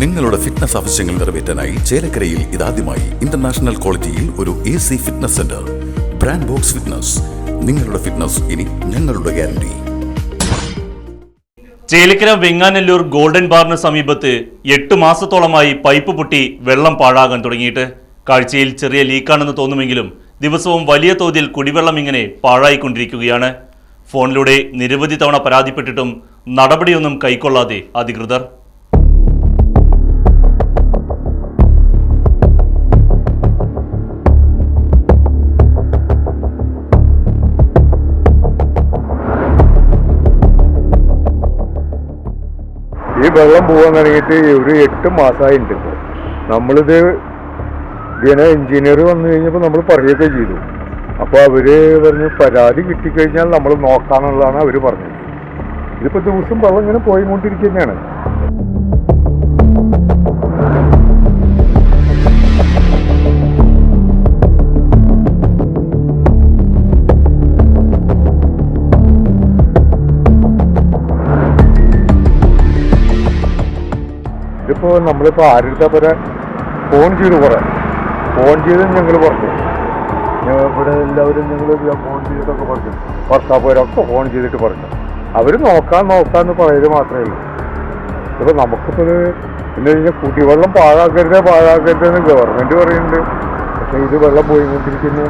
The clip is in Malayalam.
നിങ്ങളുടെ ഫിറ്റ്നസ് ആവശ്യങ്ങൾ നിറവേറ്റാനായി ചേലക്കരയിൽ ഇതാദ്യമായി ഇന്റർനാഷണൽ ക്വാളിറ്റിയിൽ ഒരു A C fitness centre brand box fitness നിങ്ങളുടെ ഫിറ്റ്നസ് ഇനി ഞങ്ങളുടെ ഗ്യാരണ്ടി ചേലക്കര വെങ്ങാനല്ലൂർ ഗോൾഡൻ ബാറിന് സമീപത്ത് എട്ട് മാസത്തോളമായി പൈപ്പ് പൊട്ടി വെള്ളം പാഴാകാൻ തുടങ്ങിയിട്ട്. കാഴ്ചയിൽ ചെറിയ ലീക്കാണെന്ന് തോന്നുമെങ്കിലും ദിവസവും വലിയ തോതിൽ കുടിവെള്ളം ഇങ്ങനെ പാഴായിക്കൊണ്ടിരിക്കുകയാണ്. ഫോണിലൂടെ നിരവധി തവണ പരാതിപ്പെട്ടിട്ടും നടപടിയൊന്നും കൈക്കൊള്ളാതെ അധികൃതർ വെള്ളം പോകാൻ തുടങ്ങിയിട്ട് ഒരു എട്ട് മാസമായിട്ടുണ്ട് ഇപ്പോൾ നമ്മളിത് ഇതിനെ എഞ്ചിനീയർ വന്നു കഴിഞ്ഞപ്പോൾ നമ്മൾ പറയുകയൊക്കെ ചെയ്തു. അപ്പോൾ അവർ പറഞ്ഞു പരാതി കിട്ടിക്കഴിഞ്ഞാൽ നമ്മൾ നോക്കാമെന്നുള്ളതാണ് അവർ പറഞ്ഞത്. ഇതിപ്പോൾ ദിവസം വെള്ളം ഇങ്ങനെ പോയിക്കൊണ്ടിരിക്കുന്നതാണ് ഇതിപ്പോൾ നമ്മളിപ്പോൾ ആരുടെ പോലെ ഫോൺ ചെയ്ത് കുറെ ഫോൺ ചെയ്ത് ഞങ്ങൾ പറഞ്ഞു. ഇവിടെ എല്ലാവരും ഞങ്ങൾ ഫോൺ ചെയ്തിട്ടൊക്കെ പറഞ്ഞു. ഭർത്താപ്പുരൊക്കെ ഫോൺ ചെയ്തിട്ട് പറഞ്ഞു. അവർ നോക്കാൻ നോക്കാമെന്ന് പറയുന്നത് മാത്രമേ ഉള്ളൂ. ഇപ്പോൾ നമുക്കിപ്പോൾ ഇത് എന്ന് കഴിഞ്ഞാൽ കുടിവെള്ളം പാഴാക്കരുത് പാഴാക്കരുത് എന്ന് ഗവൺമെന്റ് പറയുന്നുണ്ട്. പക്ഷേ ഇത് വെള്ളം പോയിക്കൊണ്ടിരിക്കുന്നു.